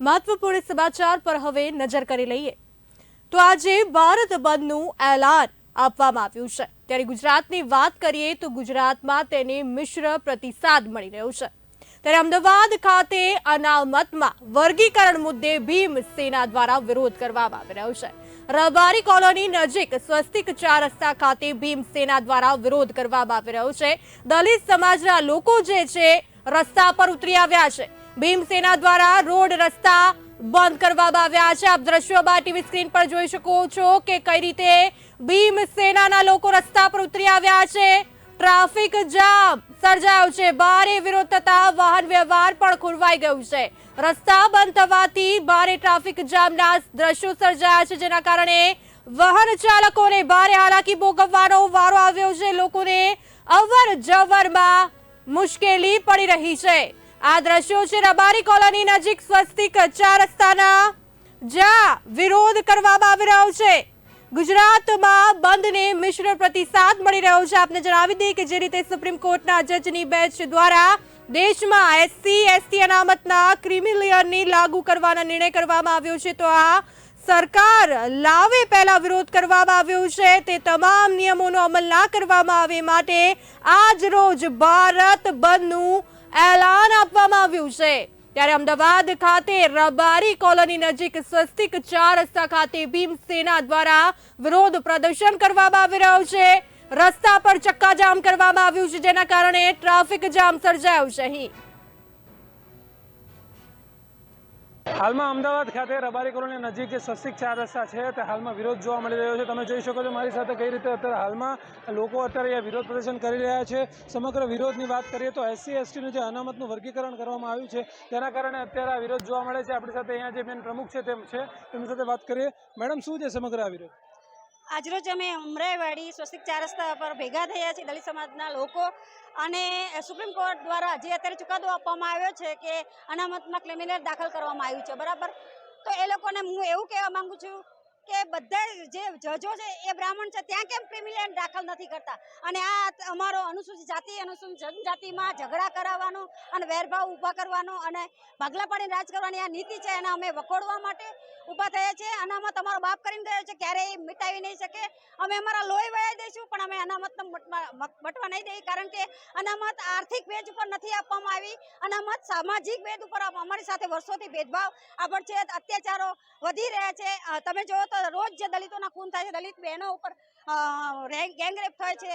મહત્વપૂર્ણ સમાચાર પર હવે નજર કરી લઈએ. તો આજે ભારત બંધનું એલાન આપવામાં આવ્યું છે. ત્યારે ગુજરાતની વાત કરીએ તો ગુજરાતમાં તેને મિશ્ર પ્રતિસાદ મળી રહ્યો છે. ત્યારે અમદાવાદ ખાતે અનામતમાં વર્ગીકરણ મુદ્દે ભીમ સેના દ્વારા વિરોધ કરવામાં આવી રહ્યો છે. રબારી કોલોની નજીક સ્વસ્તિક ચાર રસ્તા ખાતે ભીમ સેના દ્વારા વિરોધ કરવામાં આવી રહ્યો છે. દલિત સમાજના લોકો જે છે, રસ્તા પર ઉતરી આવ્યા છે. ભીમસેના દ્વારા રોડ રસ્તા બંધ કરવામાં આવ્યા છે. આપ દ્રશ્યોમાં ટીવી સ્ક્રીન પર જોઈ શકો છો કે કઈ રીતે ભીમસેનાના લોકો રસ્તા પર ઉતરી આવ્યા છે. ટ્રાફિક જામ સર્જાયો છે. ભારે વિરોધ થતા વાહન વ્યવહાર પણ ખોરવાઈ ગયું છે. રસ્તા બંધ થવાથી ભારે ટ્રાફિક જામના દ્રશ્યો સર્જાયા છે, જેના કારણે વાહન ચાલકોને ભારે હાલાકી ભોગવવાનો વારો આવ્યો છે. લોકોને અવર જવરમાં મુશ્કેલી પડી રહી છે. આ દ્રશ્યો છે રબારી કોલોની નજીક સ્વસ્તિક કચ્ચા રસ્તાના. જ્યાં વિરોધ કરવામાં આવી રહ્યો છે. ગુજરાતમાં બંધને મિશ્ર પ્રતિસાદ મળી રહ્યો છે. આપને જણાવી દઈએ કે જે રીતે સુપ્રીમ કોર્ટના જજની બેચ દ્વારા દેશમાં એસસી, એસટી અનામતના ક્રિમિલિયરની લાગુ કરવાનો નિર્ણય કરવામાં આવ્યો છે, તો આ સરકાર લાવે પહેલા વિરોધ કરવામાં આવ્યો છે. તે તમામ નિયમોનો અમલ ના કરવામાં આવે માટે આજ રોજ ભારત બંધનું એલાન આપવામાં આવ્યું છે. ત્યારે અમદાવાદ ખાતે રબારી કોલોની નજીક સ્વસ્તિક ચાર રસ્તા ખાતે ભીમસેના દ્વારા વિરોધ પ્રદર્શન કરવામાં આવી રહ્યું છે. રસ્તા પર ચક્કાજામ કરવામાં આવ્યું છે, જેના કારણે ટ્રાફિક જામ સર્જાયો છે અહીં. હાલમાં અમદાવાદ ખાતે રબારી કોલોની નજીક જે સ્વસ્તિક ચાર રસ્તા છે, તે હાલમાં વિરોધ જોવા મળી રહ્યો છે. તમે જોઈ શકો છો મારી સાથે કઈ રીતે અત્યારે હાલમાં લોકો અત્યારે અહીંયા વિરોધ પ્રદર્શન કરી રહ્યા છે. સમગ્ર વિરોધની વાત કરીએ તો એસસી, એસટીનું જે અનામતનું વર્ગીકરણ કરવામાં આવ્યું છે, તેના કારણે અત્યારે આ વિરોધ જોવા મળે છે. આપણી સાથે અહીંયા જે મેન પ્રમુખ છે, તેમ છે, તેમની સાથે વાત કરીએ. મેડમ, શું છે સમગ્ર આ વિરોધ? આજરોજ અમે ઉમરાઈવાડી સ્વસ્તિક ચાર રસ્તા પર ભેગા થયા છીએ દલિત સમાજના લોકો અને સુપ્રીમ કોર્ટ દ્વારા જે અત્યારે ચુકાદો આપવામાં આવ્યો છે કે અનામતમાં ક્રિમિનલ દાખલ કરવામાં આવ્યું છે, બરાબર? તો એ લોકોને હું એવું કહેવા માગું છું કે બધા જે જજો છે એ બ્રાહ્મણ છે, ત્યાં કેમ ક્રિમિનલ દાખલ નથી કરતા? અને આ અમારો અનુસૂચિત જાતિ, અનુસૂચિત જનજાતિમાં ઝઘડા કરાવવાનો અને વેરભાવ ઊભા કરવાનો અને ભાગલા પાડીને રાજ કરવાની આ નીતિ છે, એને અમે વખોડવા માટે ઊભા થયા છે અનામત અમારો બાપ કરીને ગયો છે, ક્યારેય મિટાવી નહીં શકે. અમે અમારા લોહી વહાઈ દઈશું, પણ અમે અનામત મટવા નહીં દઈએ, કારણ કે અનામત આર્થિક વેજ ઉપર નથી આપવામાં આવી. અનામત સામાજિક વેદ ઉપર અમારી સાથે વર્ષોથી ભેદભાવ આગળ છે, અત્યાચારો વધી રહ્યા છે. તમે જુઓ તો રોજ જે દલિતોના ખૂન થાય છે, દલિત બહેનો ઉપર ગેંગરેપ થાય છે,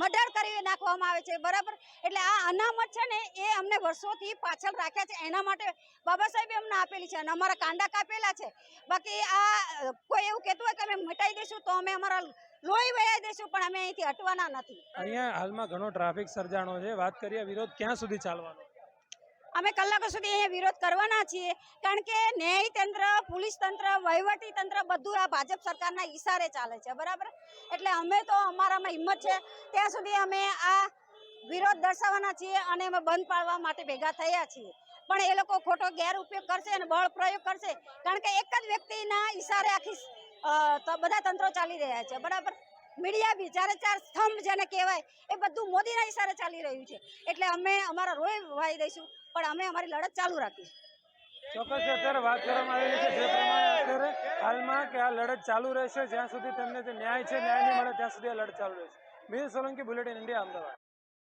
મર્ડર કરી નાખવામાં આવે છે, બરાબર? એટલે આ અનામત છે ને, એ અમને વર્ષોથી પાછળ રાખ્યા છે. એના માટે બાબા સાહેબે અમને આપેલી છે અને અમારા કાંડા કાપેલા છે. બાકી આ, કોઈ એવું કહેતું હોય કે અમે મટાઈ દઈશું, તો અમે અમારા લોહી વહાઈ દઈશું, પણ અમે અહીંથી હટવાના નથી. અહીંયા હાલમાં ઘણો ટ્રાફિક સર્જાણો છે. વાત કરીએ વિરોધ ક્યાં સુધી ચાલવાનો? અમે કલાકો સુધી અહીંયા વિરોધ કરવાના છીએ, કારણ કે ન્યાય તંત્ર, પોલીસ તંત્ર, વહીવટી તંત્ર બધું આ ભાજપ સરકારના ઈશારે ચાલે છે, બરાબર? એટલે અમે તો અમારામાં હિંમત છે, ત્યાં સુધી અમે આ વિરોધ દર્શાવવાના છીએ અને અમે બંધ પાડવા માટે ભેગા થયા છીએ. પણ એ લોકો ખોટો ગેરઉપયોગ કરશે અને બળ પ્રયોગ કરશે, કારણ કે એક જ વ્યક્તિના ઈશારે આખી બધા તંત્રો ચાલી રહ્યા છે, બરાબર? મીડિયા બી ચારે ચાર સ્તંભ જેને કહેવાય, એ બધું મોદીના ઇશારે ચાલી રહ્યું છે. એટલે અમે અમારા રોય વાઈ દઈશું, પણ અમે અમારી લડત ચાલુ રાખીશું. ચોક્કસ અત્યારે વાત કરવામાં આવેલી છે હાલમાં લડત ચાલુ રહેશે, જ્યાં સુધી તેમને ન્યાય છે, ન્યાય નહીં મળે, ત્યાં સુધી આ લડત ચાલુ રહેશે. Mihir Solanki, bulletin India, Ahmedabad.